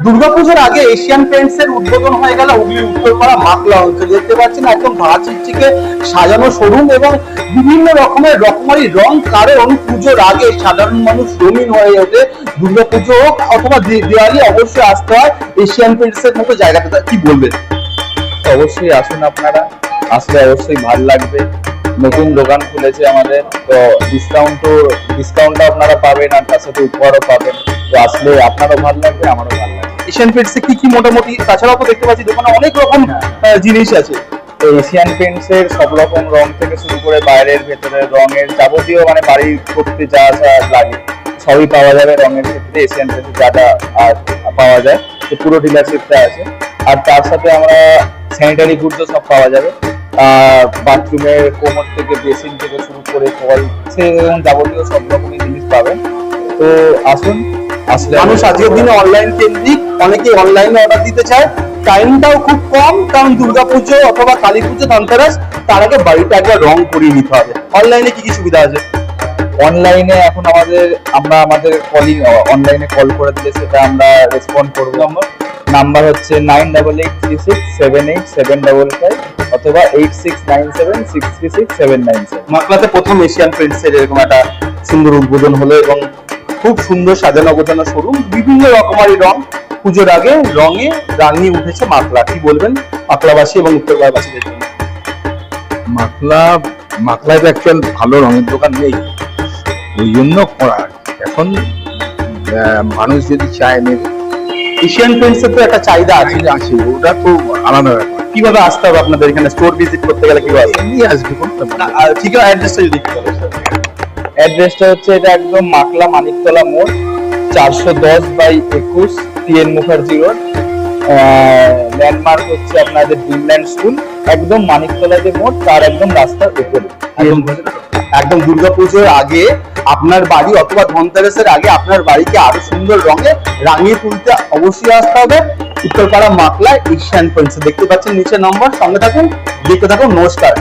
দুর্গাপুজোর আগে Asian paints এর উদ্বোধন হয়ে গেল হুগলির উত্তরপাড়া মাকলা অঞ্চলে। দেখতে পাচ্ছেন একদম ভাড়া চিকচিকে সাজানো শোরুম এবং বিভিন্ন রকমের রকমারি রং, কারণ পুজোর আগে সাধারণ মানুষ রঙিন হয়ে ওঠে। দুর্গাপুজো হোক অথবা দিওয়ালি, অবশ্যই আসতে হয় এশিয়ান পেন্টস এর মতো জায়গাটা কি বলবেন? অবশ্যই আসুন আপনারা। আসলে অবশ্যই ভালো লাগবে। নতুন দোকান খুলেছে আমাদের, তো ডিসকাউন্টও ডিসকাউন্টও আপনারা পাবেন আর তার সাথে উপহারও পাবেন। তো আসলে আপনারও ভালো লাগবে আমারও ভালো লাগবে। এশিয়ান পেন্টস এ কি কি মোটামুটি তাছাড়াও তো দেখতে পাচ্ছি দোকানে অনেক রকম আহ, জিনিস আছে। তো এশিয়ান পেন্টস এর সব রকম রং থেকে শুরু করে বাইরের ভেতরের রঙের যাবতীয় মানে বাড়ি করতে যা যা লাগে সবই পাওয়া যাবে রঙের ক্ষেত্রে এশিয়ান পেন্টস যা যা আর পাওয়া যায় তো পুরো ডিলারশিপটা আছে। আর তার সাথে আমরা স্যানিটারি গুডসও সব পাওয়া যাবে। বাথরুমের কোমর থেকে বেসিন থেকে শুরু করে কল সে এবং যাবতীয় সব রকমের জিনিস পাবেন। তো আসুন আসলে মানুষ আজকের দিনে অনলাইন কেন্দ্রিক অনেকে অনলাইনে অর্ডার দিতে চায়। টাইমটাও খুব কম কারণ দুর্গাপুজো অথবা কালী পুজো ধনতেরাস তার আগে বাড়িটা একবার রং করিয়ে নিতে হবে। অনলাইনে কি কি সুবিধা আছে? অনলাইনে এখন আমাদের আমরা আমাদের কলিং অনলাইনে কল করে দিলে সেটা আমরা রেসপন্ড করব। নম্বর? নাম্বার হচ্ছে nine double eight three six seven eight seven double five অথবা eight six nine seven six three six seven nine seven মাকলাতে প্রথম এশিয়ান পেন্টস এর এরকম একটা সুন্দর উদ্বোধন হলো এবং খুব সুন্দর সাজানো গোছানো শোরুম বিভিন্ন রকমারি রং। পুজোর আগে রঙে রাঙিয়ে উঠেছে মাকলা কি বলবেন মাকলাবাসী এবং উত্তরপাড়াবাসীদের জন্য? মাকলা মাকলায় তো অ্যাকচুয়াল ভালো রঙের দোকান নেই। ওই জন্য করা। এখন আহ, মানুষ যদি চায় নেবে। এশিয়ান পেন্টস এর তো একটা চাহিদা আছে। আছে আছে। ওটা তো আলাদা ব্যাপার। কীভাবে আসতে হবে আপনাদের এখানে? স্টোর ভিজিট করতে গেলে কীভাবে আসতে হবে? আসবে কোনো ব্যাপার না, না। আর অ্যাড্রেসটা যদি একটু বলেন অ্যাড্রেসটা হচ্ছে এটা একদম মাকলা মানিকতলা মোড় চারশো দশ বাই একুশ টিএন মুখার্জি রোড। ল্যান্ডমার্ক হচ্ছে আপনাদের ড্রিমল্যান্ড স্কুল একদম মানিকতলা যে মোড় তার একদম রাস্তার উপরে। একদম একদম দুর্গাপুজোর আগে আপনার বাড়ি অথবা ধনতেরাসের আগে আপনার বাড়িকে আরও সুন্দর রঙে রাঙিয়ে তুলতে অবশ্যই আসতে হবে। উত্তরপাড়া মাকলা এশিয়ান পেন্টস দেখতে পাচ্ছেন নিচে নম্বর সঙ্গে থাকুন, দেখতে থাকুন, নমস্কার।